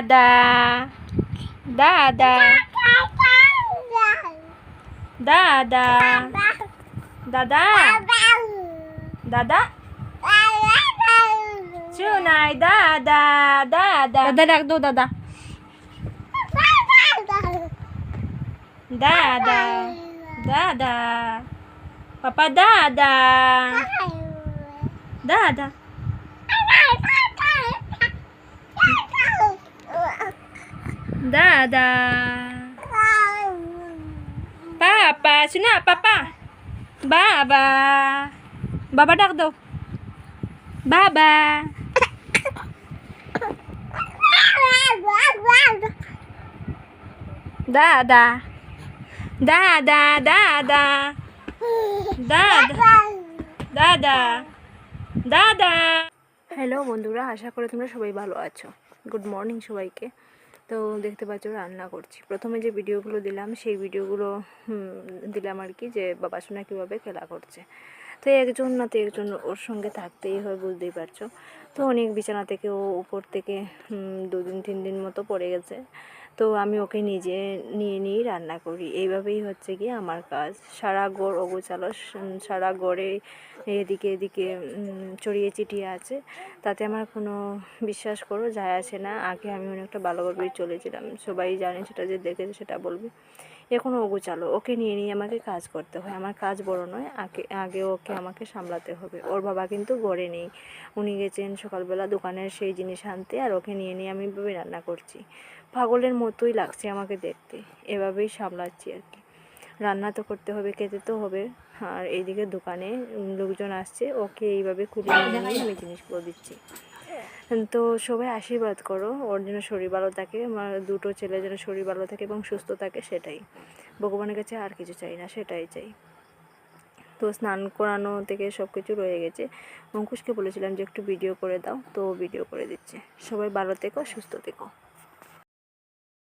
দাদা দাদা দাদা দাদা দাদা চুনাই দাদা দাদা দাদা ডাক দো দাদা দাদা দাদা পাপা দাদা দাদা দাদা পাপা শোনা পাপা বাবা বাবা ডাক দাও বাবা দাদা দাদা দাদা দাদা দাদা দাদা হ্যালো বন্ধুরা, আশা করি তোমরা সবাই ভালো আছো। গুড মর্নিং সবাইকে। তো দেখতে পাচ্ছ রান্না করছি। প্রথমে যে ভিডিওগুলো দিলাম, সেই ভিডিওগুলো দিলাম আর কি যে বাবা সোনা কীভাবে খেলা করছে। তো একজন না তো একজন ওর সঙ্গে থাকতেই হয়, বুঝতেই পারছ। তো অনেক বিছানা থেকে ও উপর থেকে দুদিন, তিন দিন মতো পড়ে গেছে। তো আমি ওকে নিজে নিয়ে নিয়েই রান্না করি। এইভাবেই হচ্ছে কি আমার কাজ। সারা গড় অগোছালো সারা গড়ে এদিকে এদিকে চড়িয়ে চিটিয়ে আছে। তাতে আমার কোনো বিশ্বাস করো যায় আসে না। আগে আমি অনেকটা ভালোভাবেই চলেছিলাম। সবাই জানে সেটা যে দেখেছে সেটা বলবে। এখনও অগোছালো ওকে নিয়ে নিয়ে আমাকে কাজ করতে হয়। আমার কাজ বড় নয়, আগে আগে ওকে আমাকে সামলাতে হবে। ওর বাবা কিন্তু গড়ে নেই। উনি গেছেন সকালবেলা দোকানের সেই জিনিস আনতে আর ওকে নিয়ে নিয়ে আমি এভাবে রান্না করছি। পাগলের মতোই লাগছে আমাকে দেখতে। এভাবেই সামলাচ্ছি আর কি। রান্না তো করতে হবে, খেতে তো হবে। আর এইদিকে দোকানে লোকজন আসছে, ওকে এইভাবে নিয়ে আমি জিনিসগুলো দিচ্ছি। তো সবাই আশীর্বাদ করো, ওর যেন শরীর ভালো থাকে আমার দুটো ছেলে যেন শরীর ভালো থাকে এবং সুস্থ থাকে, সেটাই। ভগবানের কাছে আর কিছু চাই না, সেটাই চাই। তো স্নান করানো থেকে সব কিছু রয়ে গেছে। অঙ্কুশকে বলেছিলাম যে একটু ভিডিও করে দাও, তো ভিডিও করে দিচ্ছে। সবাই ভালো থেকো, সুস্থ থেকো।